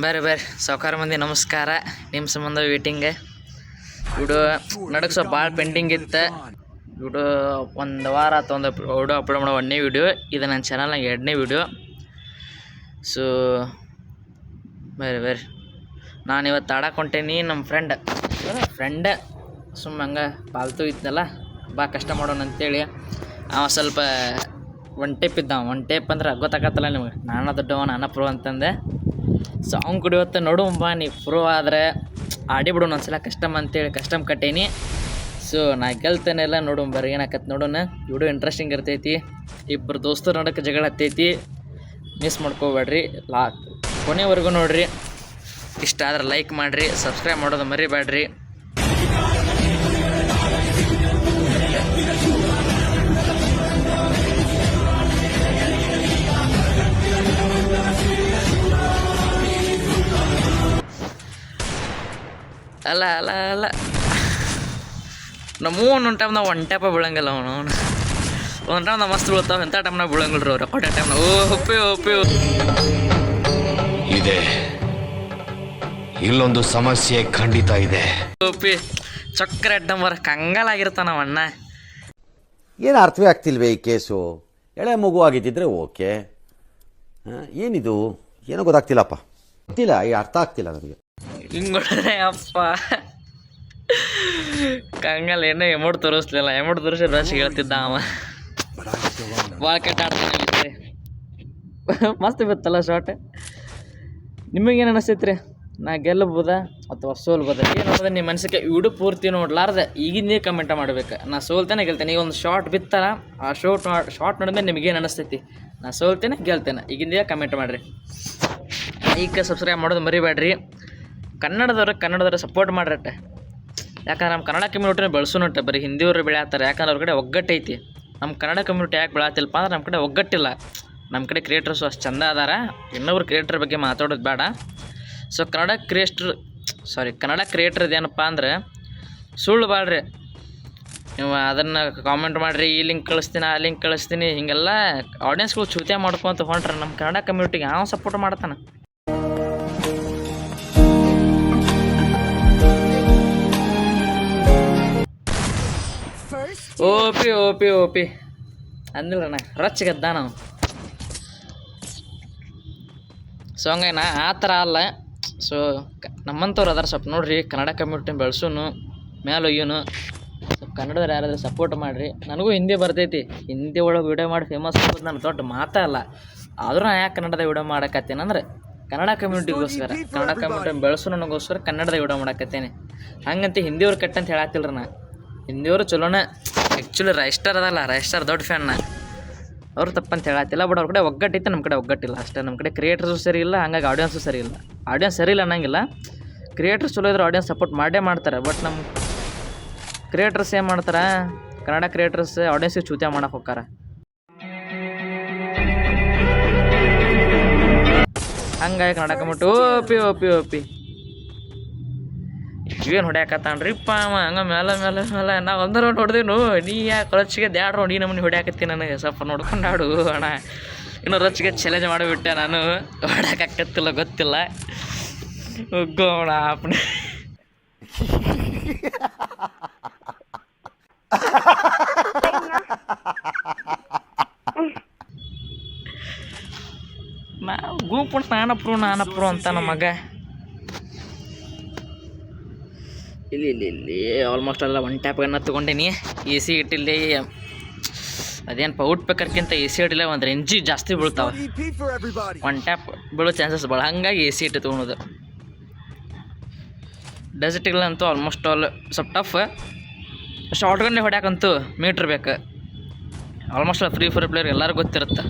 ಬರ್ರಿ ಬರ್ರಿ. ಸಾವ್ಕಾರ ಮಂದಿ, ನಮಸ್ಕಾರ. ನಿಮ್ಮ ಸಂಬಂಧ ವೇಟಿಂಗ್ ವಿಡಿಯೋ ನಡಕ್ಕೆ ಸ್ವಲ್ಪ ಭಾಳ ಪೆಂಡಿಂಗ್ ಇತ್ತು. ವಿಡಿಯೋ ಒಂದು ವಾರ ಅಥವಾ ಒಂದು ವಿಡಿಯೋ ಅಪ್ಲೋಡ್ ಮಾಡೋ ಒಂದನೇ ವಿಡಿಯೋ. ಇದು ನನ್ನ ಚಾನಲ್ನಾಗ ಎರಡನೇ ವಿಡಿಯೋ. ಸೊ ಬರ್ರಿ ಬರ್ರಿ. ನಾನು ಇವತ್ತು ಆಡಕ್ಕೆ ನಮ್ಮ ಫ್ರೆಂಡ್ ಫ್ರೆಂಡ್ ಸುಮ್ಮ ಹಂಗೆ ಪಾಲ್ತು ಇತ್ತಲ್ಲ, ಬಾ ಕಷ್ಟ ಮಾಡೋಣ ಅಂತೇಳಿ. ಅವ ಸ್ವಲ್ಪ ಒನ್ ಟೇಪ್ ಇದ್ದ ಒನ್ ಟೇಪ್ ಅಂದ್ರೆ ಗೊತ್ತಾಗತ್ತಲ್ಲ ನಿಮ್ಗೆ. ನಾನು ದೊಡ್ಡವ, ನಾನು ಪ್ರೋ ಅಂತಂದೆ. ಸೊ ಕುಡಿಯುತ್ತೆ ನೋಡು ಬಾ ನೀ ಪ್ರೂವ್ ಆದರೆ ಆಡಿಬಿಡು ಒಂದ್ಸಲ ಕಸ್ಟಮ್ ಅಂತೇಳಿ ಕಸ್ಟಮ್ ಕಟ್ಟೇನಿ. ಸೊ ನಾ ಗೆಲ್ತೇನೆಲ್ಲ ನೋಡು ಬರ್ರಿ ಏನಾಕತ್ ನೋಡೋಣ. ವಿಡಿಯೋ ಇಂಟ್ರೆಸ್ಟಿಂಗ್ ಇರ್ತೈತಿ. ಇಬ್ಬರು ದೋಸ್ತರು ನಡಕ್ಕೆ ಜಗಳ ಹತ್ತೈತಿ. ಮಿಸ್ ಮಾಡ್ಕೋಬೇಡ್ರಿ. ಲಾ ಕೊನೆವರೆಗೂ ನೋಡ್ರಿ. ಇಷ್ಟ ಆದ್ರೆ ಲೈಕ್ ಮಾಡಿರಿ ಸಬ್ಸ್ಕ್ರೈಬ್ ಮಾಡೋದು ಮರಿಬೇಡ್ರಿ ಅಲ್ಲ ಅಲ್ಲ ಅಲ್ಲ. ನಮ್ಮ ಒಂದೊಂದು ಟೈಮ್ ನಾವು ಒನ್ ಟೈಪ ಬೀಳಂಗಿಲ್ಲ ಅವನು ಅವನು. ಒಂದು ಟೈಮ್ ನಾವು ಮಸ್ತ್ ಬೀಳ್ತಾವ ಎಂಥ ಟೈಮ್ನಾಗ ಬೀಳಂಗಿಲ್ಲ ರೀ ಅವ್ರು. ರೆಕಾರ್ಡ್ ಟೈಮ್ನ ಓ ಒಪ್ಪಿ ಒಪ್ಪಿ ಇದೆ. ಇಲ್ಲೊಂದು ಸಮಸ್ಯೆ ಖಂಡಿತ ಇದೆ. ಒಪ್ಪಿ ಚಕ್ರ ಅಡ್ಡಂಬರ ಕಂಗಾಲಾಗಿರ್ತಾನ ನಮ್ಮ ಅಣ್ಣ. ಏನು ಅರ್ಥವೇ ಆಗ್ತಿಲ್ವೇ ಈ ಕೇಸು? ಎಳೆ ಮಗು ಆಗಿದ್ದಿದ್ರೆ ಓಕೆ. ಏನಿದು? ಏನೂ ಗೊತ್ತಾಗ್ತಿಲ್ಲಪ್ಪ. ಗೊತ್ತಿಲ್ಲ ಈ ಅರ್ಥ ಆಗ್ತಿಲ್ಲ ನನಗೆ. ಹಿಂಗೊಡ್ರೆ ಅಪ್ಪ. ಕಂಗಲ್ ಏನೋ ಎಮೌಂಟ್ ತೋರಿಸ್ಲಿಲ್ಲ. ಎಮೌಂಟ್ ತೋರಿಸಿ ರಶ್ ಹೇಳ್ತಿದ್ದ ಅವ. ಭಾಳ ಕೆಟ್ಟ ಆಡ್ತಾನೆ ಮಸ್ತ್ ಬಿತ್ತಲ್ಲ ಶಾರ್ಟ್ ನಿಮಗೇನು ಅನಿಸ್ತೈತ್ರಿ? ನಾ ಗೆಲ್ಲಬೋದ ಅಥವಾ ಸೋಲ್ಬೋದ ಏನು ನೋಡಿದ್ರೆ ನಿಮ್ಮ ಮನಸ್ಸಿಗೆ ವಿಡಿಯೋ ಪೂರ್ತಿ ನೋಡ್ಲಾರ್ದೆ. ಈಗಿಂದೇ ಕಮೆಂಟ್ ಮಾಡ್ಬೇಕು. ನಾ ಸೋಲ್ತೇನೆ, ಗೆಲ್ತೇನೆ. ಈಗ ಒಂದು ಶಾರ್ಟ್ ಬಿತ್ತಲ್ಲ, ಆ ಶಾರ್ಟ್ ಶಾರ್ಟ್ ನೋಡಿದ್ರೆ ನಿಮಗೇನು ಅನಿಸ್ತೈತಿ? ನಾ ಸೋಲ್ತೇನೆ, ಗೆಲ್ತೇನೆ. ಈಗಿಂದೇ ಕಮೆಂಟ್ ಮಾಡಿರಿ. ಈಗ ಸಬ್ಸ್ಕ್ರೈಬ್ ಮಾಡೋದು ಮರಿಬೇಡ್ರಿ. ಕನ್ನಡದವ್ರಿಗೆ ಕನ್ನಡದವ್ರು ಸಪೋರ್ಟ್ ಮಾಡ್ರಟ್ಟ ಯಾಕಂದ್ರೆ ನಮ್ಮ ಕನ್ನಡ ಕಮ್ಯುನಿಟಿನ ಬೆಳೆಸೋನಟ್ಟ ಬರೀ ಹಿಂದಿಯವರು ಬೆಳೆಯತ್ತಾರೆ. ಯಾಕಂದ್ರೆ ಅವ್ರ ಕಡೆ ಒಗ್ಗಟ್ಟೈತಿ. ನಮ್ಮ ಕನ್ನಡ ಕಮ್ಯುನಿಟಿ ಯಾಕೆ ಬೆಳೆಯತ್ತಿಲ್ಲಪ್ಪ ಅಂದ್ರೆ ನಮ್ಮ ಕಡೆ ಒಗ್ಗಟ್ಟಿಲ್ಲ. ನಮ್ಮ ಕಡೆ ಕ್ರಿಯೇಟರ್ಸು ಅಷ್ಟು ಚಂದ ಅದಾರ. ಇನ್ನೊಬ್ರು ಕ್ರಿಯೇಟರ್ ಬಗ್ಗೆ ಮಾತಾಡೋದು ಬೇಡ. So Kannada creator sorry Kannada creator ಏನಪ್ಪ ಅಂದ್ರೆ ಸುಳ್ಳು ಬಾಳ್ರಿ. ನೀವು ಅದನ್ನು ಕಾಮೆಂಟ್ ಮಾಡಿರಿ, ಈ ಲಿಂಕ್ ಕಳಿಸ್ತೀನಿ, ಆ ಲಿಂಕ್ ಕಳಿಸ್ತೀನಿ, ಹೀಗೆಲ್ಲ ಆಡಿಯನ್ಸ್ಗಳು ಚೂತೆ ಮಾಡ್ಕೊಂತ ಹೊಂಟ್ರೆ ನಮ್ಮ ಕನ್ನಡ ಕಮ್ಯುನಿಟಿಗೆ ಯಾವ ಸಪೋರ್ಟ್ ಮಾಡ್ತಾನೆ? ಓಪಿ ಓಪಿ ಓಪಿ. ಅಂದಿಲ್ಲಣ್ಣ ರಚ್ಚಿಗದ್ದ ನಾವು ಸೊ ಹಂಗಾಗಿ ಆ ಥರ ಅಲ್ಲ. ಸೊ ನಮ್ಮಂಥವ್ರು ಅದಾರ ಸ್ವಲ್ಪ ನೋಡ್ರಿ, ಕನ್ನಡ ಕಮ್ಯುನಿಟಿ ಬೆಳೆಸೋನು ಮೇಲೆ ಒಯ್ಯೋನು. ಸ್ವಲ್ಪ ಕನ್ನಡದವ್ರು ಯಾರಾದ್ರೂ ಸಪೋರ್ಟ್ ಮಾಡಿರಿ. ನನಗೂ ಹಿಂದಿ ಬರ್ತೈತಿ. ಹಿಂದಿ ಒಳಗೆ ವಿಡಿಯೋ ಮಾಡಿ ಫೇಮಸ್ ಆಗೋದು ನನ್ನ ದೊಡ್ಡ ಮಾತಲ್ಲ ಆದರೂ ನಾನು ಯಾಕೆ ಕನ್ನಡದ ವಿಡಿಯೋ ಮಾಡಕತ್ತೇನೆ ಅಂದ್ರೆ, ಕನ್ನಡ ಕಮ್ಯುನಿಟಿಗೋಸ್ಕರ ಕನ್ನಡ ಕಮ್ಯುನಿಟಿ ಬೆಳೆಸೋನಗೋಸ್ಕರ ಕನ್ನಡದ ವಿಡಿಯೋ ಮಾಡಕತ್ತೇನೆ. ಹಂಗಂತ ಹಿಂದಿಯವ್ರು ಕೆಟ್ಟಂತ ಹೇಳತ್ತಿಲ್ರಿ ನಾ. ಹಿಂದಿಯವರು ಚಲೋನ ಆ್ಯಕ್ಚುಲಿ ರೈಸ್ಟರ್ ಅದಲ್ಲ, ರೈಸ್ಟರ್ ದೊಡ್ಡ ಫ್ಯಾನ್ ಅವ್ರು ತಪ್ಪಂತ ಹೇಳತ್ತಿಲ್ಲ ಬಟ್ ಅವ್ರ ಕಡೆ ಒಗ್ಗಟ್ಟಿತ್ತು ನಮ್ಮ ಕಡೆ ಒಗ್ಗಟ್ಟಿಲ್ಲ ಅಷ್ಟೇ. ನಮ್ಮ ಕಡೆ ಕ್ರಿಯೇಟರ್ಸು ಸರಿ ಇಲ್ಲ, ಹಂಗಾಗಿ ಆಡಿಯನ್ಸು ಸರಿ ಇಲ್ಲ. ಆಡಿಯನ್ಸ್ ಸರಿ ಇಲ್ಲ ಅನ್ನಂಗಿಲ್ಲ. ಕ್ರಿಯೇಟರ್ಸ್ ಚಲೋ ಇದ್ರೆ ಆಡಿಯನ್ಸ್ ಸಪೋರ್ಟ್ ಮಾಡೇ ಮಾಡ್ತಾರೆ ಬಟ್ ನಮ್ಮ ಕ್ರಿಯೇಟರ್ಸ್ ಏನು ಮಾಡ್ತಾರೆ? ಕನ್ನಡ ಕ್ರಿಯೇಟರ್ಸ್ ಆಡಿಯನ್ಸಿಗೆ ಚೂತ್ಯ ಮಾಡೋಕೆ ಹೋಗ್ತಾರ. ಹಂಗಾಗಿ ಕನ್ನಡ ಕಮಿಟಿ ಓಪಿ ಓಪಿ ಓಪಿ ಏನು ಹೊಡ್ಯಾಕತ್ತಾನ್ರಿಪ್ಪ ಅವ ಹಂಗ ಮೇಲೆ ಮೇಲೆ ಮೇಲೆ ನಾವು ಒಂದು ರೌಂಡ್ ಹೊಡೆದೇನು ನೀ ಯಾಕೆ ರೊಚ್ಚಿಗೆ ದ್ಯಾಡ್ ರೌಂಡ್ ಈ ನಮ್ಮನೆ ಹೊಡ್ಯಾಕತ್ತಿ ನನಗೆ. ಸ್ವಲ್ಪ ನೋಡ್ಕೊಂಡು ಅಣ್ಣ. ಇನ್ನು ರೊಚ್ಚಿಗೆ ಚಾಲೆಂಜ್ ಮಾಡಿಬಿಟ್ಟೆ ನಾನು. ಹೊಡ್ಯಾಕತ್ತಿಲ್ಲ ಗೊತ್ತಿಲ್ಲ. ಉಗ್ಗೋಣ ಅಪ್ಪನ ನಾ ಗುಂಪು ನಾನಪ್ರು ನಾನಪ್ರು ಅಂತ ನಮ್ಮ ಮಗ. ಇಲ್ಲಿ ಇಲ್ಲಿ ಇಲ್ಲಿ. ಆಲ್ಮೋಸ್ಟ್ ಎಲ್ಲ ಒನ್ ಟ್ಯಾಪ್ ಅನ್ನ ತೊಗೊಂಡೇನಿ. ಎ ಸಿ ಇಟ್ಟಿಲ್ಲಿ ಅದೇನು ಪೌಟ್ ಪೇಕರ್ಕ್ಕಿಂತ ಎ ಸಿ ಇಟ್ಟಿಲ್ಲ, ಒಂದು ರೆಂಜಿ ಜಾಸ್ತಿ ಬೀಳ್ತಾವೆ. ಒನ್ ಟ್ಯಾಪ್ ಬೀಳೋ ಚಾನ್ಸಸ್ ಭಾಳ ಹಂಗಾಗಿ ಎ ಸಿ ಇಟ್ಟು ತೊಗೊಳೋದು. ಅಂತೂ ಆಲ್ಮೋಸ್ಟ್ ಆಲ್ ಸ್ವಲ್ಪ ಟಫ್ ಶಾರ್ಟ್ ಗನ್ನೇ ಹೊಡ್ಯಾಕಂತೂ ಮೀಟ್ರ್ ಬೇಕು. ಆಲ್ಮೋಸ್ಟ್ ಫ್ರೀ ಫೈರ್ ಪ್ಲೇಯರ್ ಎಲ್ಲರಿಗೂ ಗೊತ್ತಿರುತ್ತೆ.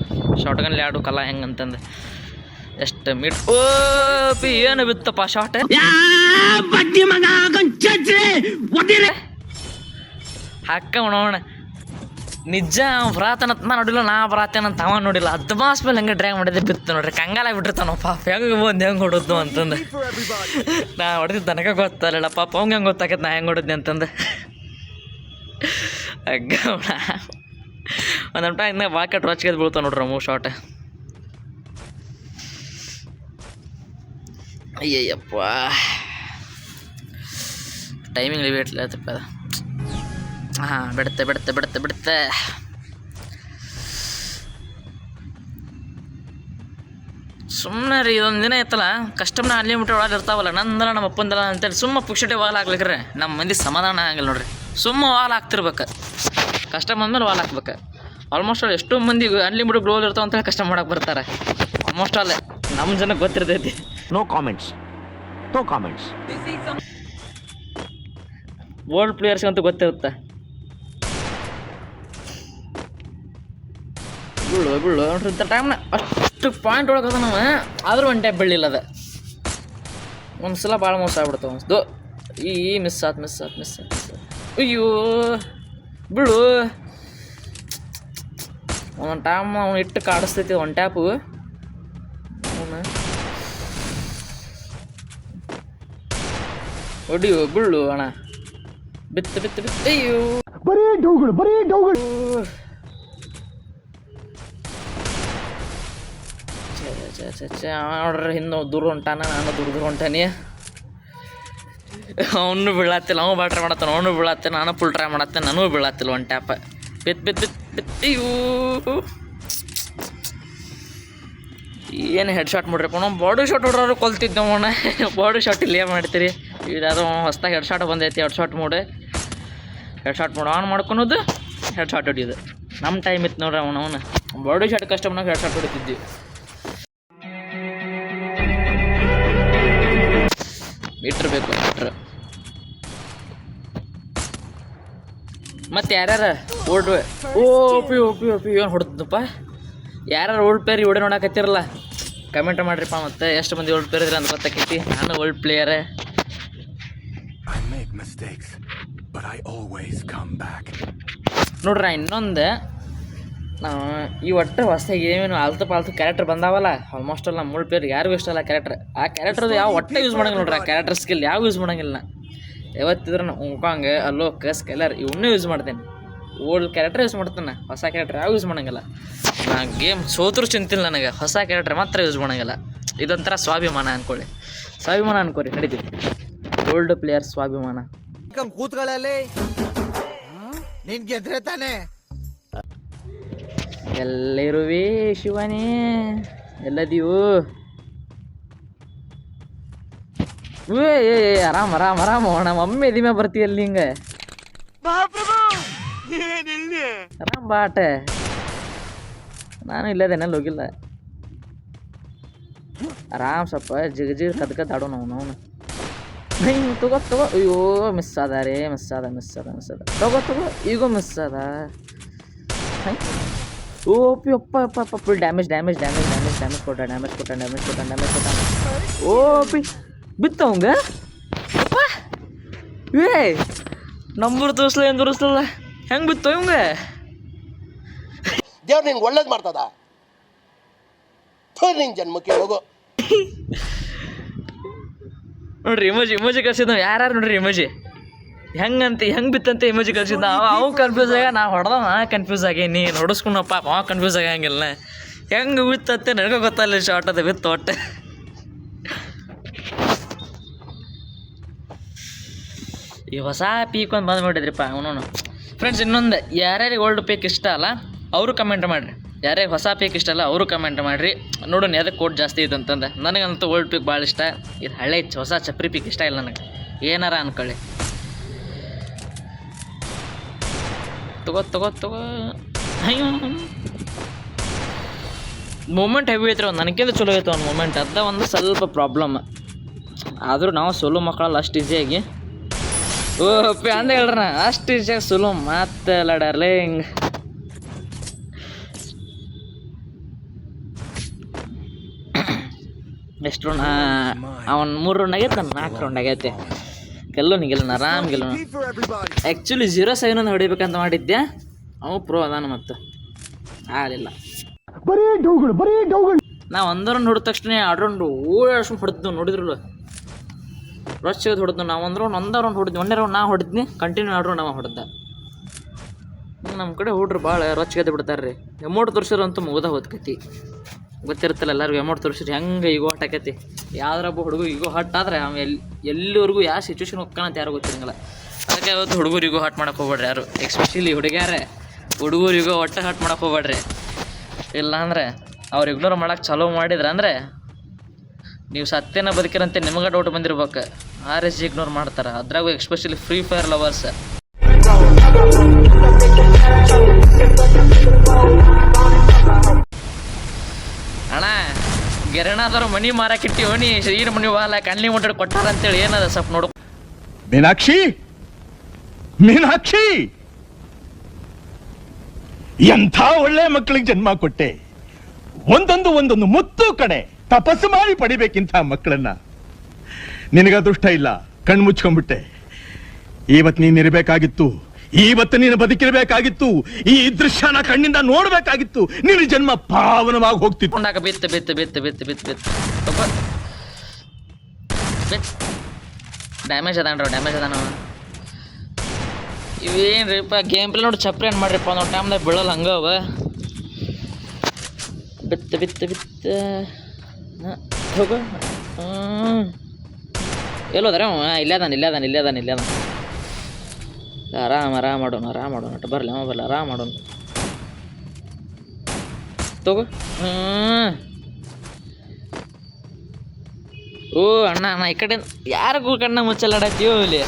ಶಾರ್ಟ್ ಗನ್ಲಿ ಆಡು ಕಲ ಹೆಂಗಂತಂದು ಎಷ್ಟು ಮೀಟ್ ಓ, ಪಿ, ಏನು ಬಿತ್ತಪ್ಪ ಶಾರ್ಟ್ ಹಾಕ ಉಣವಣ ನಿಜ ಅವ ಬರಾತನತ್ ನಾ ನೋಡಿಲ್ಲ, ನಾ ಬರಾತೇನಂತ ಅವ ನೋಡಿಲ್ಲ. ಹತ್ತು ಮಾಸ ಮೇಲೆ ಹಂಗೆ ಡ್ರೈವ್ ಮಾಡಿದೆ ಬಿತ್ತು ನೋಡ್ರಿ. ಕಂಗಾಲ ಬಿಟ್ಟಿರ್ತಾನ ಪಾಪ. ಹೆಂಗೆ ಬಂದು ಹೆಂಗೆ ಹೊಡೋದು ಅಂತಂದು. ನಾ ಹೊಡೆದಿದ್ದು ನನಗೆ ಗೊತ್ತಲ್ಲ ಪಾಪ ಅವಂಗೆ ಹೆಂಗೆ ಗೊತ್ತಾಗತ್ತೆ ನಾ ಹೆಂಗೆ ಹೊಡೋದ್ನಿ ಅಂತಂದು. ಹಗ್ಗ ಒಂದು ಟೈಮ್ ಇನ್ನ ವಾಕೆಟ್ ರೊಚ್ಚಿಗೆ ಬೀಳ್ತಾವ ನೋಡ್ರಿ ಮೂರು ಶಾರ್ಟ್ ಅಯ್ಯಯ್ಯಪ್ಪ. ಟೈಮಿಂಗ್ ಲಿಮಿಟ್ ಇಲ್ಲತ್ತಪ್ಪ ಅದು. ಹಾಂ, ಬಿಡುತ್ತೆ ಬಿಡುತ್ತೆ ಬಿಡುತ್ತೆ ಬಿಡುತ್ತೆ. ಸುಮ್ಮನೆ ರೀ, ಇದೊಂದು ದಿನ ಇತ್ತಲ್ಲ ಕಸ್ಟಮರ್ ಅನ್ಲಿಮಿಟೆಡ್ ಒಳಗೆ ಇರ್ತಾವಲ್ಲ, ನಂದಲ್ಲ ನಮ್ಮ ಅಪ್ಪಂದಲ್ಲ ಅಂತೇಳಿ ಸುಮ್ಮ ಪುಕ್ಷಟೆ ವಾಲ್ ಹಾಕ್ಲಿಕ್ರೆ ನಮ್ಮ ಮಂದಿ ಸಮಾಧಾನ ಆಗಲ್ಲ ನೋಡ್ರಿ. ಸುಮ್ಮ ವಾಲ್ ಹಾಕ್ತಿರ್ಬೇಕು. ಕಸ್ಟಮ್ ಅಂದ್ಮೇಲೆ ವಾಲ್ ಹಾಕ್ಬೇಕು. ಆಲ್ಮೋಸ್ಟ್ ಆಲ್ ಎಷ್ಟೋ ಮಂದಿ ಅನ್ಲಿಮಿಟೆಡ್ ಗ್ಲೋಲ್ ಇರ್ತಾವ ಅಂತೇಳಿ ಕಸ್ಟಮ್ ಮಾಡಕ್ಕೆ ಬರ್ತಾರೆ. ಆಲ್ಮೋಸ್ಟ್ ಆಲ್ ನಮ್ಮ ಜನಕ್ಕೆ ಗೊತ್ತಿರ್ತೈತಿ. No comments no comments old players ಅಂತ ಗೊತ್ತಿರುತ್ತೆ. ಬೀಳು ಬೀಳು ಇಂಥ ಟೈಮ್ನ ಅಷ್ಟು ಪಾಯಿಂಟ್ ಒಳಗೆ ಅದ ನಾವು ಆದರೂ ಒನ್ ಟೈಪ್ ಬೀಳಿಲ್ಲ ಅದ ಒಂದು ಸಲ ಭಾಳ ಮೋಸ ಆಗ್ಬಿಡ್ತಾವ ಅನ್ಸ್ದು ಈ ಮಿಸ್ ಆತ್ ಮಿಸ್ ಆತ್ ಮಿಸ್ ಆತ್. ಅಯ್ಯೋ ಬೀಳು ಒಂದೊಂದು ಟೈಮ್ ಅವ್ನು ಇಟ್ಟು ಕಾಡಿಸ್ತೈತಿ ಒನ್ ಟ್ಯಾಪು ಅವನು. ಹೊಡಿಯು ಬೀಳು ಅಣ್ಣ. ಬಿತ್ತು ಬಿತ್ತು ಬಿತ್ತು. ಅಯ್ಯೋ. ಬರೀ ಡೌಗಳು ಬರೀ ಡೌಗಳು. ನೋಡ್ರಿ ಹಿಂದೆ ದೂರ ಹೊಂಟಾನ ನಾನು ದೂರ ದೂರ ಹೊಂಟಾನಿ. ಅವನು ಬೀಳತ್ತಿಲ್ಲ ಅವನು ಬಾಟ್ರೆ ಮಾಡತ್ತಾನ ಅವನು ಬೀಳತ್ತೆ ನಾನು ಫುಲ್ ಟ್ರೈ ಮಾಡತ್ತೆ ನನಗೂ ಬೀಳತ್ತಿಲ್ಲ ಒಂದು ಟ್ಯಾಪ ಬಿತ್ ಬಿತ್ ಬಿತ್ ಬಿತ್. ಅಯ್ಯೋ. ಏನು ಹೆಡ್ ಶಾಟ್ ಮಾಡ್ರಿಪ್ಪ ನಾವು ಬಾಡಿ ಶಾಟ್ ಹೊಡೋರು ಕೊಲ್ತಿದ್ದೆ ಅವನ ಬಾಡಿ ಶಾಟ್ ಇಲ್ಲಿ ಏನು ಮಾಡ್ತೀರಿ ಇದಾದ್ರೂ ಹೊಸ್ದಾಗಿ ಹೆಡ್ ಶಾಟ್ ಬಂದೈತಿ headshot mode. Headshot mode on ಮಾಡ್ಕೊಳೋದು ಹೆಡ್ ಶಾಟ್ ಹೊಡಿಯೋದು. ನಮ್ಮ ಟೈಮ್ ಇತ್ತು ನೋಡ್ರಿ ಅವನು ಅವನು. ಬಾಡಿ ಶಾಟ್ ಕಸ್ಟಮ್ನಾಗ ಹೆಡ್ ಶಾಟ್ ಹೊಡಿತಿದ್ವಿ. ಮೀಟ್ರ್ ಬೇಕು ಮೀಟ್ರ್ ಮತ್ತೆ ಯಾರ್ಯಾರ old O P O P O P ಏನು ಹೊಡ್ದಪ್ಪ ಯಾರು ಓಲ್ಡ್ ಪ್ಲೇಯರ್ ಇವಡೆ ನೋಡಕತ್ತಿರಲ್ಲ? ಕಮೆಂಟ್ ಮಾಡ್ರಿಪ್ಪ ಮತ್ತೆ, ಎಷ್ಟು ಮಂದಿ ಓಲ್ಡ್ ಪ್ಲೇಯರ್ ಇದ್ರೆ ಅಂತ ಗೊತ್ತಾಕೈತಿ? ನಾನು old player I always come back. ನೋಡ್ರಿ ಇನ್ನೊಂದು ಈ ಒಟ್ಟು ಹೊಸದಾಗಿ ಏನೇನು ಆಲ್ತು ಪಾಲ್ತು ಕ್ಯಾರೆಕ್ಟರ್ ಬಂದಾವಲ್ಲ ಆಲ್ಮೋಸ್ಟ್ ಎಲ್ಲ ಮೂರು ಪೇರ್ ಯಾರಿಗೂ ಇಷ್ಟ ಅಲ್ಲ ಕ್ಯಾರೆಕ್ಟರ್ ಆ ಕ್ಯಾರೆಕ್ಟರ್ದು ಯಾವ ಒಟ್ಟೆ ಯೂಸ್ ಮಾಡಂಗಿಲ್ಲ ನೋಡ್ರಿ, ಆ ಕ್ಯಾರೆಕ್ಟರ್ ಸ್ಕಿಲ್ ಯಾವ ಯೂಸ್ ಮಾಡಂಗಿಲ್ಲ. ಯಾವತ್ತಿದ್ರೂ ಯಾವತ್ತಿದ್ರೆ ನಾ ಉಂಕಾಂಗ್ ಅಲೋಕ್ ಸ್ಕೆಲರ್ ಇವನ್ನೇ ಯೂಸ್ ಮಾಡ್ತೇನೆ. ಓಲ್ಡ್ ಕ್ಯಾರೆಕ್ಟರ್ ಯೂಸ್ ಮಾಡ್ತಾನೆ, ಹೊಸ ಕ್ಯಾರೆಕ್ಟರ್ ಯಾವ ಯೂಸ್ ಮಾಡಂಗಿಲ್ಲ. ನಾ ಗೇಮ್ ಸೋತರು ಚಿಂತಿಲ್ಲ ನನಗೆ, ಹೊಸ ಕ್ಯಾರೆಕ್ಟರ್ ಮಾತ್ರ ಯೂಸ್ ಮಾಡಂಗಿಲ್ಲ. ಇದೊಂಥರ ಸ್ವಾಭಿಮಾನ ಅಂದ್ಕೊಳ್ಳಿ ಸ್ವಾಭಿಮಾನ ಅನ್ಕೊಳ್ಳಿ, ನಡೀತೀವಿ. ಓಲ್ಡ್ ಪ್ಲೇಯರ್ ಸ್ವಾಭಿಮಾನ. ಕೂತ್ಗಳಲ್ಲಿ ನಿನ್ ಗೆದ್ರೆ ತಾನೆ. ಎಲ್ಲಿರುವೆ ಶಿವನೇ? ಎಲ್ಲದೀವು ಏ ಏ ಏ, ಆರಾಮ್ ಆರಾಮ್ ಆರಾಮ್ ನಮ್ಮ ಒಮ್ಮೆ ಎದಿಮೆ ಬರ್ತೀಯಲ್ಲ ಹಿಂಗ? ಆರಾಮ್ ಬಾಟ ನಾನು ಇಲ್ಲದೇನಲ್ಲಿ ಹೋಗಿಲ್ಲ. ಆರಾಮ್ ಸ್ವಲ್ಪ ಜಿಗ ಜಿಗ ಕದ್ ಕದ್ ಆಡೋಣ ಅವನು ಅವನು. ಹಿಂಗೆ ತಗೋ ತಗೋ ಅಯ್ಯೋ ಮಿಸ್ ಅದ ರೇ ಮಿಸ್ ಅದ ಮಿಸ್ ಅದ ಮಿಸ್ ಅದ ತಗೋ ತಗೋ ಈಗೋ ಮಿಸ್ ಅದ ಹಂಗೆ ಓ ಪಿ ಅಪ್ಪ ಅಪ್ಪ ಅಪ್ಪ full damage damage damage damage damage ಕೊಟ್ಟ ಡ್ಯಾಮೇಜ್ ಕೊಟ್ಟ ಡ್ಯಾಮೇಜ್ ಕೊಟ್ಟ ಡ್ಯಾಮೇಜ್ ಕೊಟ್ಟ ಓ ಪಿ ಬಿತ್ತ ಅವಂಗ ಅಪ್ಪ ಏ ನಂಬರ್ ತೋರಿಸ್ಲ ಏನು ತೋರಿಸ್ಲಲ್ಲ ಹೆಂಗೆ ಬಿತ್ತು ಇವಂಗ ದೇವ್ರು ನಿಂಗೆ ಒಳ್ಳೇದು ಮಾಡ್ತದ? ನಿಂಗೆ ಜನ್ಮಕ್ಕೆ ಹೋಗು. ನೋಡ್ರಿ ಇಮೋಜಿ ಇಮೋಜಿ ಕಳ್ಸಿದ್ನ ಯಾರು ನೋಡ್ರಿ ಇಮೋಜಿ ಹೆಂಗಂತ, ಹೆಂಗೆ ಬಿತ್ತಂತ ಇಮೋಜಿ ಕಳ್ಸಿದ್ನ ಅವ ಅವು ಕನ್ಫ್ಯೂಸ್ ಆಗ ನಾ ಹೊಡೆದ ನಾ ಕನ್ಫ್ಯೂಸ್ ಆಗೇನಿ. ನೋಡಿಸ್ಕೊಂಡಪ್ಪ ಅವ ಕನ್ಫ್ಯೂಸ್ ಆಗಂಗಿಲ್ಲ. ಹೆಂಗೆ ಬಿತ್ತಂತೆ ನನಗೆ ಗೊತ್ತಲ್ಲ ಶಾರ್ಟ್ ಅದ ಬಿತ್ತು ಒಟ್ಟು. ಈ ಹೊಸ ಪೀಕ್ ಒಂದು ಬಂದ್ಬಿಟ್ಟಿದ್ರಿಪ್ಪ ಅವನು ಫ್ರೆಂಡ್ಸ್ ಇನ್ನೊಂದು ಯಾರ್ಯಾರಿಗೆ ಓಲ್ಡ್ ಪೀಕ್ ಇಷ್ಟ ಅಲ್ಲ, ಅವರು ಕಮೆಂಟ್ ಮಾಡಿರಿ. ಯಾರ್ಯಾರಿಗೆ ಹೊಸ ಪೀಕ್ ಇಷ್ಟ ಅಲ್ಲ ಅವರು ಕಮೆಂಟ್ ಮಾಡಿರಿ. ನೋಡೋಣ ಅದಕ್ಕೆ ಕೋಟ್ ಜಾಸ್ತಿ ಇದೆ ಅಂತಂದ್ರೆ. ನನಗಂತೂ ಓಲ್ಡ್ ಪೀಕ್ ಭಾಳ ಇಷ್ಟ. ಇದು ಹಳೆ ಹೊಸ ಚಪ್ರಿ ಪೀಕ್ ಇಷ್ಟ ಇಲ್ಲ ನನಗೆ. ಏನಾರ ಅನ್ಕೊಳ್ಳಿ. ತಗೋ ತಗೋ ತಗೋ. ಮೂಮೆಂಟ್ ಹೆವಿ ಐತ್ರಿ ಒಂದು ನನಗಿಂತ ಚಲೋ ಐತೆ ಒಂದು ಮೂಮೆಂಟ್ ಅದ ಒಂದು ಸ್ವಲ್ಪ ಪ್ರಾಬ್ಲಮ್ ಆದರೂ ನಾವು ಸೋಲು ಮಕ್ಕಳಲ್ಲ ಅಷ್ಟು ಈಸಿಯಾಗಿ ಓ ಪಿ ಅಂದ ಹೇಳ್ರಣ. ಅಷ್ಟು ಈಸಿಯಾಗಿ ಸುಲು ಮಾತಲ್ಲ ಡಾರ್ಲಿಂಗ್ ಎಷ್ಟು ರೌಂಡ್ ಅವನ್ ಮೂರು ರೌಂಡ್ ಆಗೈತೆ ನಾನು ನಾಲ್ಕು ರೌಂಡ್ ಆಗೈತೆ. ಗೆಲ್ಲೋನು ಗೆಲ್ಲೋನು ಆರಾಮ್ ಗೆಲ್ಲೋಣ ಆ್ಯಕ್ಚುಲಿ ಜೀರೋ ಸೆವೆನ್ ಒಂದು ಹೊಡಿಬೇಕಂತ ಮಾಡಿದ್ದೆ ಅವು ಪ್ರೋ ಅದಾನ ಮತ್ತು. ಆಗಲಿಲ್ಲ. ಬರೀ ಡೌಗಳು ಬರೀ ಡೌಗಳು. ನಾ ಒಂದು ರೌಂಡ್ ಹೊಡೆದ ತಕ್ಷಣ ಎರಡು ರೌಂಡ್ ಓಡಾಡ್ಸ್ಕೊಂಡು ಹೊಡೆದ್ದು ನೋಡಿದ್ರಲ್ಲ. ರಶ್ ಹೊಡೆದು ನಾವು ಒಂದು ರೌಂಡ್ ಒಂದು ರೌಂಡ್ ಹೊಡೆದ್ವಿ ಒಂದೇ ರೌಂಡ್ ನಾ ಹೊಡೆದ್ನಿ ಕಂಟಿನ್ಯೂ ಎರಡು ರೌಂಡ್ ಅವ ಹೊಡೆದ. ನಮ್ಮ ಕಡೆ ಹುಡ್ರು ಭಾಳ ರೊಚ್ಚಿಗೆದ್ದು ಬಿಡ್ತಾರೆ ರೀ ಎಮೌಂಟ್ ತೋರಿಸಿರೋ ಅಂತೂ ಮುಗ್ದ ಹೋದ್ಕತಿ. ಗೊತ್ತಿರುತ್ತಲ್ಲ, ಎಲ್ಲರಿಗೂ ಅಮೌಂಟ್ ತೋರಿಸಿದ್ರೆ ಹೆಂಗೆ ಈಗೋ ಆಕೈತಿ. ಯಾವ್ದ್ರೊಬ್ಬ ಹುಡುಗ ಈಗೋ ಹಟ್ ಆದ್ರೆ ಆಮೇಲೆ ಎಲ್ಲಿ ಎಲ್ಲಿವರೆಗೂ ಯಾವ ಸಿಚುವೇಶನ್ ಹೋಗ್ತಾನ ಅಂತ ಯಾರು ಗೊತ್ತಿರಂಗಿಲ್ಲ. ಅದಕ್ಕೆ ಅವತ್ತು ಹುಡುಗರಿಗೂ ಹಟ್ ಮಾಡೋಕೆ ಹೋಗ್ಬೇಡ್ರಿ ಯಾರು ಎಕ್ಸ್ಪೆಷಲಿ ಹುಡುಗ್ಯಾರೆ. ಹುಡುಗರಿಗೂ ಒಟ್ಟು ಹಟ್ ಮಾಡಕ್ಕೆ ಹೋಗ್ಬೇಡ್ರಿ. ಇಲ್ಲಾಂದ್ರೆ ಅವ್ರು ಇಗ್ನೋರ್ ಮಾಡೋಕೆ ಚಲೋ ಮಾಡಿದ್ರೆ ಅಂದರೆ ನೀವು ಸತ್ಯನ ಬದುಕಿರಂತೆ ನಿಮಗೆ ಡೌಟ್ ಬಂದಿರ್ಬೇಕು. ಆರ್ ಎಸ್ ಇಗ್ನೋರ್ ಮಾಡ್ತಾರೆ. ಅದ್ರಾಗೂ ಎಕ್ಸ್ಪೆಷಲಿ ಫ್ರೀ ಫೈರ್ ಲವರ್ಸ್ ಗೆರಣಾದವ್ರು ಮನಿ ಮಾರಾಕಿಟ್ಟಿ ಓಣಿ ಶ್ರೀರ ಮನಿ ವಾಲ ಕಣ್ಣಿ ಮುಟ್ಟಡ್ ಕೊಟ್ಟಾರ ಅಂತೇಳಿ ಏನದ ಸ್ವಲ್ಪ ನೋಡು. ಮೀನಾಕ್ಷಿ! ಮೀನಾಕ್ಷಿ! ಎಂಥ ಒಳ್ಳೆ ಮಕ್ಕಳಿಗೆ ಜನ್ಮ ಕೊಟ್ಟೆ. ಒಂದೊಂದು ಒಂದೊಂದು ಮುತ್ತು ಕಡೆ ತಪಸ್ಸು ಮಾಡಿ ಪಡಿಬೇಕಿಂತ ಮಕ್ಕಳನ್ನ. ನಿನಗ ಅದೃಷ್ಟ ಇಲ್ಲ, ಕಣ್ಣು ಇವತ್ ನೀನ್ ಇರಬೇಕಾಗಿತ್ತು. ಇವತ್ತು ನೀನು ಬದುಕಿರಬೇಕಾಗಿತ್ತು, ಈ ದೃಶ್ಯನ ಕಣ್ಣಿಂದ ನೋಡಬೇಕಾಗಿತ್ತು, ನಿನ್ನ ಜನ್ಮ ಪಾವನವಾಗಿ ಹೋಗ್ತಿತ್ತು. ಬಿತ್ತು ಬಿತ್ತು ಬಿತ್ತು ಬಿತ್ತು ಬಿತ್ತು ಬಿತ್ತು. ಡ್ಯಾಮೇಜ್ ಅದಾನ್ರಿ ಡ್ಯಾಮೇಜ್ ಅದಾನ. ಇವೇನ್ರಿಪ್ಪ ಗೇಮ್ ಪ್ಲೇ ನೋಡಿ. ಚಪ್ರಿ ಏನು ಮಾಡ್ರಿಪ್ಪ ನಾವು ಟೈಮ್ದಾಗ ಬೀಳಲ್ಲ ಹಂಗವ ಬಿತ್ತ, ಬಿತ್ತು ಬಿತ್ತು. ಹೋಗ. ಎಲ್ಲೋದ್ರೆ ಅವ? ಇಲ್ಲೇ ಅದಾನ ಇಲ್ಲೇ ಅದಾನ ಇಲ್ಲೇ ಅದಾನ. ಆರಾಮ್ ಆರಾಮ್ ಮಾಡೋಣ ಆರಾಮ್ ಮಾಡೋಣ ಅಟ್ಟು ಬರಲಿ ಅವ ಬರಲಿ, ಆರಾಮ್ ಮಾಡೋಣ. ತಗೋ. ಓ, ಅಣ್ಣ ಅಣ್ಣ ಈ ಕಡೆ ಯಾರಿಗೂ ಕಣ್ಣ ಮುಚ್ಚಲಾಡತ್ತೀವೋ ಇಲ್ಲಿ?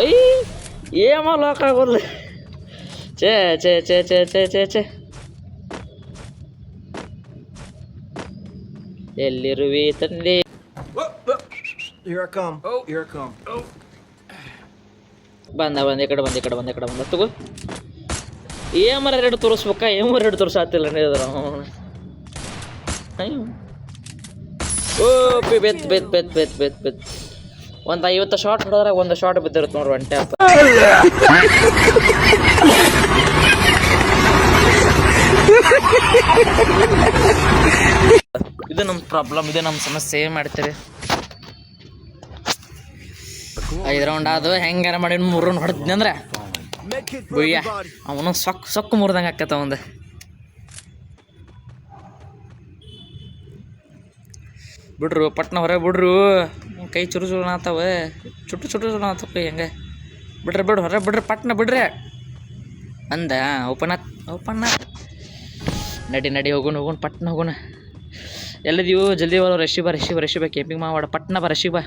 ಅಯ್ಯ ಏಮ ಲಾಕ್ ಆಗೋಲ್ಲ ಛೇ ಛೇ ಛೇ ಛೇ ಛೇ ಛೇ ಛೇ. ಎಲ್ಲಿರುವಿ ತಂದೆ? ಬಂದ ಬಂದ ಈ ಕಡೆ ಬಂದ ಈ ಕಡೆ ಬಂದ ಈ ಕಡೆ ಬಂದ. ತಗೋ. ಏಮರ ಎರಡು ತೋರಿಸ್ಬೇಕಾ? ಮರ ಎರಡು ತೋರಿಸಾತಿಲ್ಲ ನೀದ್ರ ಓ ಪಿ ಬೆತ್ ಬೆತ್ ಬೆತ್ ಬೆತ್ ಬೆತ್ ಬೆತ್. ಒಂದು ಐವತ್ತು ಶಾರ್ಟ್ ಹೊಡೆದ್ರೆ ಒಂದು ಶಾರ್ಟ್ ಬಿದ್ದಿರುತ್ತೆ ನೋಡ್ರಿ ಒನ್ ಟ್ಯಾಪ್ ಇದು ನಮ್ಮ ಪ್ರಾಬ್ಲಮ್ ಇದು ನಮ್ಮ ಸಮಸ್ಯೆ. ಏನು ಮಾಡ್ತೀರಿ? ಐದು ರೌಂಡ್ ಅದು ಹೆಂಗಾರ ಮಾಡಿ ಮೂರು ರೌಂಡ್ ಹೊಡೆದ್ನಿ ಅಂದ್ರೆ? ಬುಯ್ಯ. ಅವನು ಸೊಕ್ ಸೊಕ್ಕ ಮುರಿದಂಗೆ ಆಕತ್ತ ಒಂದು ಬಿಡ್ರು, ಪಟ್ನ ಹೊರ ಬಿಡ್ರು. ಕೈ ಚುರು ಚುರು ಆತಾವ. ಚುಟ್ಟು ಚುಟ್ಟು ಚುರು ಆತಾವ ಕೈ ಹೆಂಗೆ. ಬಿಡ್ರಿ ಬಿಡ್ರಿ ಹೊರ ಬಿಡ್ರಿ, ಪಟ್ನ ಬಿಡ್ರಿ. ಅಂದ ಓಪನ್ ಓಪನ್ ನಡಿ ನಡಿ ಹೋಗೋಣ ಹೋಗೋಣ ಪಟ್ನ ಹೋಗೋಣ ಎಲ್ಲದಿವು? ಜಲ್ದಿ ಬರೋ ರಶಿ ಬಾ ರಶಿ ಬಾ ರಶಿ ಬಾ. ಕೇಪಿಂಗ್ ಮಾವಾಡ ಪಟ್ನ ಬಾ.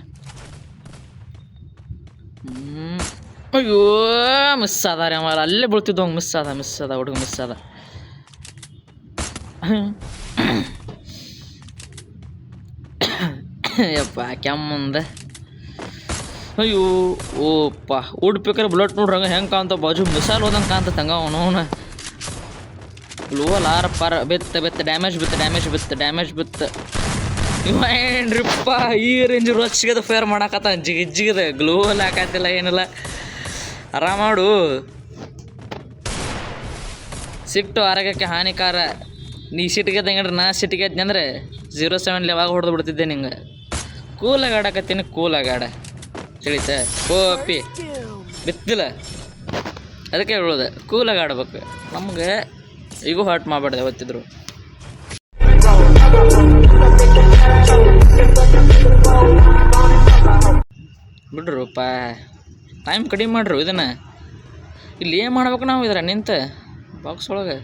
ಅಯ್ಯೋ ಮಿಸ್ ಅದ ರೀ ಅವ. ಅಲ್ಲೇ ಬೀಳ್ತಿದ್ದ ಮಿಸ್ ಅದ ಮಿಸ್ ಅದ ಹುಡುಗ ಮಿಸ್ ಅದ ಯಪ್ಪ ಕೆಮ್ಮಂದ ಅಯ್ಯೋ, ಓಪ್ಪ. ಉಡ್ಬೇಕಾರೆ ಬ್ಲಟ್ ನೋಡ್ರಿ ಹಂಗೆ ಹೆಂಗೆ ಕಾಂತ ಬಾಜು ಮಿಸಾಲ್ ಹೋದಂಗೆ ಕಾಂತಂಗ ಅವನು ಅವನು. ಗ್ಲೋ ಆರ ಪಾರ, ಬಿತ್ತ ಬಿತ್ತ ಡ್ಯಾಮೇಜ್ ಬಿತ್ತ ಡ್ಯಾಮೇಜ್ ಬಿತ್ತ ಡ್ಯಾಮೇಜ್ ಬಿತ್ತ. ಇವೇನ್ರಿಪ್ಪ ಈ ರೇಂಜ್ ರೊಚ್ಚಿಗದ ಫೇರ್ ಮಾಡಾಕತ್ತ ಜಿಗಿ ಜಿಗದ ಗ್ಲೋ ಹಾಕತ್ತಿಲ್ಲ, ಏನಿಲ್ಲ. ಆರಾಮ ಮಾಡು. ಸಿಟ್ಟು ಆರೋಗ್ಯಕ್ಕೆ ಹಾನಿಕಾರ. ನೀ ಸಿಟ್ಟಿಗೆ ತಂಗಡ್ರೆ ನಾ ಸಿಟ್ಟಿಗೆ ಅಂದರೆ ಜೀರೋ ಸೆವೆನ್ ಯಾವಾಗ ಹೊಡೆದು ಬಿಡ್ತಿದ್ದೆ ನಿಂಗೆ. ಕೂಲಾಗಿ ಆಡಕತ್ತೀನಿ ಕೂಲಾಗಿ ಆಡ ತಿಳಿತ? ಓ ಅಪ್ಪಿ ಬಿತ್ತಿಲ್ಲ. ಅದಕ್ಕೆ ಹೇಳೋದು ಕೂಲಾಗಿ ಆಡ್ಬೇಕು ನಮ್ಗೆ ಈಗೂ ಹಾಟ್ ಮಾಡಬಾರ್ದು ಯಾವತ್ತಿದ್ರು. ಬಿಡ್ರಪ್ಪ ಟೈಮ್ ಕಡಿಮೆ ಮಾಡ್ರಿ ಇದನ್ನ. ಇಲ್ಲಿ ಏನು ಮಾಡ್ಬೇಕು ನಾವು ಇದ್ರ ನಿಂತ? ಬಾಕ್ಸ್ ಒಳಗೆ.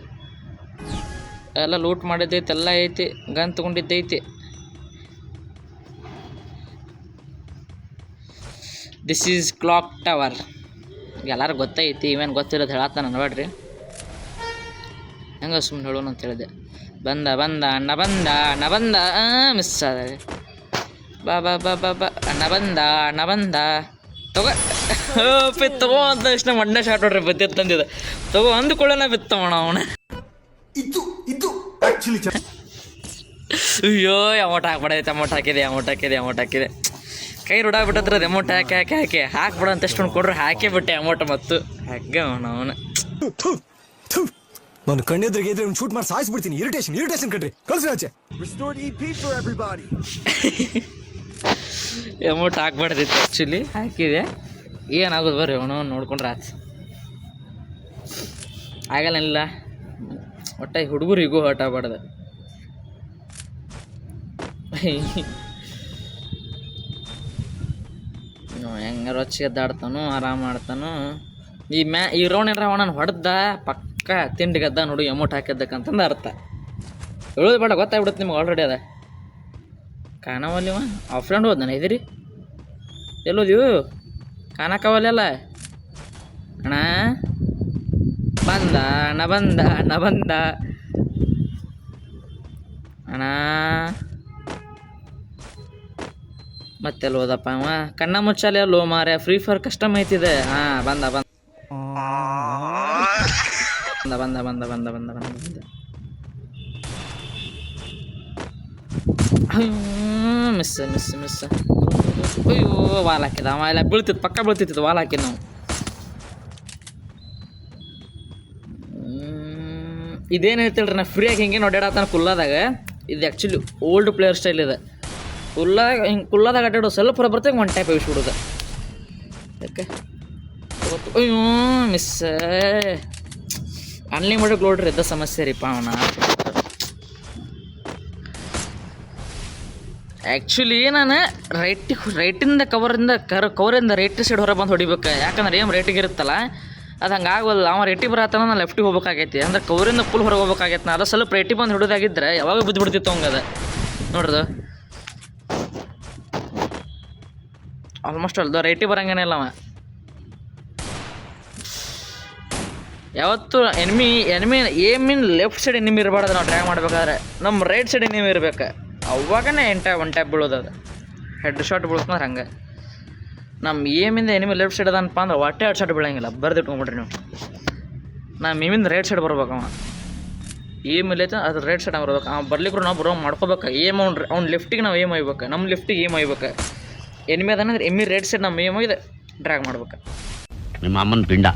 ಎಲ್ಲ ಲೂಟ್ ಮಾಡಿದ್ದೈತಿ, ಎಲ್ಲ ಐತಿ ಗನ್ ತೊಗೊಂಡಿದ್ದೈತಿ. ದಿಸ್ ಈಸ್ ಕ್ಲಾಕ್ ಟವರ್ ಎಲ್ಲರೂ ಗೊತ್ತೈತಿ, ಇವೇನು ಗೊತ್ತಿರೋದು ಹೇಳತ್ತಾನ ನೋಡ್ರಿ. ಹೆಂಗ ಸುಮ್ಮನೆ ಹೇಳೋಣ ಅಂತ ಹೇಳಿದೆ. ಬಂದ ಬಂದ, ಅಣ್ಣ ಬಂದ ಅಣ್ಣ ಬಂದ ಮಿಸ್ ಆದ. ಬಾ ಬಾ ಬಾ ಬಾ ಬಾ, ಅಣ್ಣ ಬಂದ ಅಣ್ಣ ಬಂದ. ತಗೋ. ಪಿ ತಗೋ ಅಂದ ತಕ್ಷಣ ಮಣ್ಣೆ ಶಾಟ್ ನೋಡ್ರಿ ಬತ್ತಿತ್ತು ತಂದಿದೆ. ತಗೋ ಅಂದ್ಕೊಳ್ಳೋಣ ಬಿತ್ತವಣ ಅವನ. ಅಯ್ಯೋ ಅಮೌಂಟ್ ಹಾಕ್ಬಿಡೈತೆ ಅಮೌಂಟ್ ಹಾಕಿದೆ ಅಮೌಂಟ್ ಹಾಕಿದೆ ಅಮೌಂಟ್ ಹಾಕಿದೆ. ಕೈ ರೂಢಾಗ್ಬಿಟ್ಟತ್ರ ಅದು ಅಮೌಂಟ್ ಹಾಕಿ ಹಾಕಿ ಹಾಕಿ. ಹಾಕ್ಬಿಡ ಅಂತ ಎಷ್ಟು ಕೊಡ್ರಿ ಹಾಕೇ ಬಿಟ್ಟೆ ಅಮೌಂಟ್ ಮತ್ತು. ಹಾಗೆ ಅವನ ಅವನ. ನಾನು ಕಣ್ಣೆದ್ರಿಗೆ ಇದ್ರೆ ಶೂಟ್ ಮಾಡಿ ಸಾಯಿಸ್ಬಿಡ್ತೀನಿ. ಇರಿಟೇಷನ್ ಇರಿಟೇಷನ್ ಕಣ್ರಿ. ಕಳ್ಸಿ ಆಚೆ. ಅಮೌಂಟ್ ಹಾಕ್ಬಾರ್ದಿತ್ತು ಆ್ಯಕ್ಚುಲಿ ಹಾಕಿದೆ. ಏನಾಗೋದು ಬರ್ರಿ ಅವನು ನೋಡ್ಕೊಂಡ್ರೆ ಆಯ್ತು. ಆಗಲ್ಲ ಒಟ್ಟಾಗಿ ಹುಡುಗರಿಗೂ ಹರ್ಟ್ ಆಗಬಾರ್ದು ಹೆಂಗಾರ ರೊಚ್ಚಿಗೆ ಎದ್ದಾಡ್ತಾನು, ಆರಾಮ್ ಮಾಡ್ತಾನು ಈ ಮ್ಯಾ, ಈ ರೌಂಡ್ ಏನಾರ ಅವನನ್ನು ಹೊಡೆದ, ಪಕ್ಕ ತಿಂಡಿಗದ್ದ ನೋಡಿ ಅಮೌಂಟ್ ಹಾಕಿದ್ದಕ್ಕಂತಂದು ಅರ್ಥ. ಹೇಳೋದು ಬೇಡ, ಗೊತ್ತಾಗ್ಬಿಡುತ್ತೆ ನಿಮ್ಗೆ ಆಲ್ರೆಡಿ ಅದ. ಕಾಣವಲ್ಲಿವ ಆಫ್ಲೈನ್ ಹೋದ ನಾನು ಇದಿರಿ? ಎಲ್ಲೋದ್ಯು ಕಾಣಕ್ಕವಲ್ಲ ಅಣ್ಣ? ಬಂದ ಅಣ್ಣ ಬಂದ ಅಣ್ಣ ಬಂದ. ಅಣ್ಣ? ಮತ್ತೆಲ್ಲ ಹೋದಪ್ಪ ಅವ? ಕಣ್ಣ ಮುಚ್ಚಾಲೆ ಅಲ್ಲೋ ಮಾರ್ಯ ಫ್ರೀ ಫೈರ್ ಕಸ್ಟಮ್ ಐತಿದೆ ಹಾ ಬಂದ. ಬಂದ ಬಂದ ಬಂದ ಬಂದ ಬಂದ ಬಂದ ಬಂದ. ಮಿಸ್ ಮಿಸ್ ಮಿಸ್ ಅಯ್ಯೋ, ವಾಲ್ ಹಾಕಿದ ಅವ ಬೀಳ್ತಿತ್ತು, ಪಕ್ಕ ಬೀಳ್ತಿತ್ತು, ವಾಲ್ ಹಾಕಿ ನಾವು. ಇದೇನು ಹೇಳ್ತಿಲ್ರಿ ನಾ ಫ್ರೀಯಾಗಿ ಹಿಂಗೆ ಓಡಾಡತ್ತಾನ ಕುಲ್ಲದಾಗ, ಇದು ಆ್ಯಕ್ಚುಲಿ ಓಲ್ಡ್ ಪ್ಲೇಯರ್ ಸ್ಟೈಲ್ ಇದೆ. ಕುಲ್ಲಾಗ, ಹಿಂಗೆ ಕುಲ್ಲದಾಗ ಅಡ್ಡಾಡೋ ಸ್ವಲ್ಪ ಹೊರ ಬರ್ತೇವೆ ಒನ್ ಟೈಪ್ ಬಿಡ್ಸೋದು ಯಾಕೆ? ಅಯ್ಯೋ ಮಿಸ್ ಅನ್ಲಿಮಿಟೆಡ್ ನೋಡ್ರಿ ಇದ್ದ ಸಮಸ್ಯೆ ರೀ ಅವನ ಆ್ಯಕ್ಚುಲಿ ನಾನು ರೈಟಿಗೆ ರೈಟಿಂದ ಕವರಿಂದ ಕರ್ ಕವರಿಂದ ರೈಟ್ ಸೈಡ್ ಹೊರ ಬಂದು ಹೊಡಿಬೇಕು? ಯಾಕಂದ್ರೆ ಏನು ರೇಟಿಗೆ ಇರುತ್ತಲ್ಲ? ಅದು ಹಂಗೆ ಆಗೋಲ್ಲ ಅವ ರೇಟಿಗೆ ಬರತ್ತಾನ, ನಾನು ಲೆಫ್ಟಿಗೆ ಹೋಗ್ಬೇಕಾಗೈತಿ. ಅಂದ್ರೆ ಕವರಿಂದ ಫುಲ್ ಹೊರಗೆ ಹೋಗ್ಬೇಕಾಗೈತೆ. ನಾ ಅದು ಸ್ವಲ್ಪ ರೇಟಿಗೆ ಬಂದು ಹಿಡಿದಾಗಿದ್ರೆ ಯಾವಾಗ ಬಿದ್ದು ಬಿಡ್ತಿತ್ತು ಅದು ನೋಡ್ದು. ಆಲ್ಮೋಸ್ಟ್ ಅಲ್ದು ರೈಟಿಗೆ ಬರಂಗೇನಿಲ್ಲ ಅವ. ಯಾವತ್ತು ಎನಿಮಿ ಎನಿಮಿ ಏಮಿನ್ ಲೆಫ್ಟ್ ಸೈಡ್ ಎನಿಮಿ ಇರಬಾರ್ದು. ನಾವು ಟ್ರೈ ಮಾಡ್ಬೇಕಾದ್ರೆ. ನಮ್ಮ ರೈಟ್ ಸೈಡ್ ಎನಿಮಿ ಇರ್ಬೇಕು. ಅವಾಗನೇ ಎಂಟ ಒನ್ ಟ್ಯಾಪ್ ಬೀಳೋದು ಅದು. ಹೆಡ್ ಶಾಟ್ ಬೀಳ್ತಂದ್ರೆ ಹಂಗೆ. ನಮ್ಮ ಏಮಿಂದ ಎನಿಮಿ ಲೆಫ್ಟ್ ಸೈಡ್ ಅದನಪ್ಪ ಅಂದ್ರೆ ಒಟ್ಟೆ ಎರಡು ಶಾಟ್ ಬೀಳಂಗಿಲ್ಲ. ಬರ್ದಿಟ್ಕೊಂಬಿಡ್ರಿ ನೀವು. ನಮ್ಮ ಏಮಿಂದ ರೈಟ್ ಸೈಡ್ ಬರ್ಬೇಕು ಅವ. ಏಮ್ ಇಲ್ಲೈತೆ ಅದು ರೈಟ್ ಸೈಡ್ ಬರ್ಬೇಕು. ಅವ್ನು ಬರ್ಲಿಕ್ಕೂ ನಾವು ಬರೋ ಮಾಡ್ಕೋಬೇಕು. ಏಮ್ ಅವ್ನು ಅವ್ನು ಲೆಫ್ಟಿಗೆ ನಾವು ಏಮ್ ಒಯ್ಬೇಕು. ನಮ್ಮ ಲೆಫ್ಟಿಗೆ ಏಮ್ ಒಯ್ಬೇಕು. ಎನಿಮಿ ಅದಂದ್ರೆ ಎಮ್ಮಿ ರೈಟ್ ಸೈಡ್ ನಮ್ಮ ಏಮ್ ಒಯ್ದು ಡ್ರ್ಯಾಗ್ ಮಾಡ್ಬೇಕು. ನಿಮ್ಮ ಅಮ್ಮನ ಪಿಂಡ.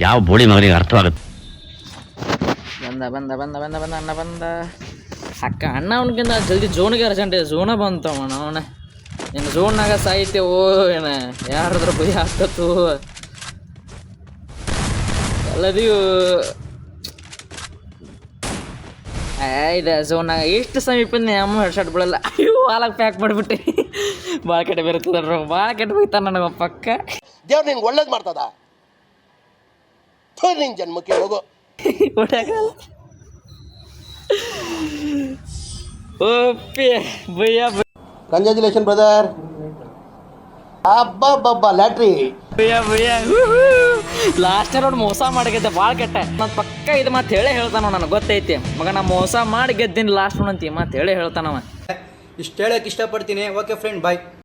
ಯಾವ ಬೋಳಿ ಮಗನಿಗೆ ಅರ್ಥವಾಗುತ್ತೆ? ಬಂದ ಬಂದ ಬಂದ ಬಂದ ಬಂದ ಅಣ್ಣ ಬಂದ. ಅಕ್ಕ ಅಣ್ಣ ಅವನಿಗಿಂತ ಜಲ್ದಿ ಜೋನಿಗೆ ಅರ್ಜೆಂಟ್ ಜೋನ ಬಂತವಣ ಅವನ. ಏನು ಜೋನ್ನಾಗ ಓ ಏನ? ಯಾರದ್ರ ಭಯ ಆಗ್ತತ್ತು? ಎಲ್ಲದಿಯೂ. ಇದೆ ಜೋನಾಗ ಎಷ್ಟು ಸಮೀಪದ ಅಮ್ಮ ಹೆಡ್ಶಾಟ್ ಬಿಡಲ್ಲ. ಅಯ್ಯೋ ಹಾಲಾಗ ಪ್ಯಾಕ್ ಮಾಡಿಬಿಟ್ಟೆ. ಭಾಳ ಕೆಟ್ಟ ಬೇರೆ ಭಾಳ ಕೆಟ್ಟ ಬೈತಾನ ನನಗೆ ಪಕ್ಕ. ದೇವ್ರು ನಿಂಗೆ ಒಳ್ಳೇದು ಮಾಡ್ತದ? ನಿನ್ ಜನ್ಮಕ್ಕೆ ಹೋಗು. ಹೊಡ್ಯಾಕಲ್ಲ ಓಪಿ ಭಯ್ಯ ಕಂಗ್ರ್ಯಾಚುಲೇಷನ್ ಬ್ರದರ್ ಅಬ್ಬಬ್ಬಬ್ಬ ಲ್ಯಾಟ್ರಿ ಭಯ್ಯ ಭಯ್ಯ ಲಾಸ್ಟ್ ನೋಡಿ ಮೋಸ ಮಾಡಿ ಗೆದ್ದೆ ಭಾಳ ಕೆಟ್ಟ. ನಾನು ಪಕ್ಕ ಇದು ಮಾತು ಹೇಳೇ ಹೇಳ್ತಾನ ನನಗೆ ಗೊತ್ತೈತಿ. ಮಗ ನಾ ಮೋಸ ಮಾಡಿ ಗೆದ್ದಿನ ಲಾಸ್ಟ್ ನೋಡಂತಿ ಮಾತು ಹೇಳೇ ಹೇಳ್ತಾನವ. ಇಷ್ಟು ಹೇಳಕ್ಕೆ ಇಷ್ಟಪಡ್ತೀನಿ. Okay friend bye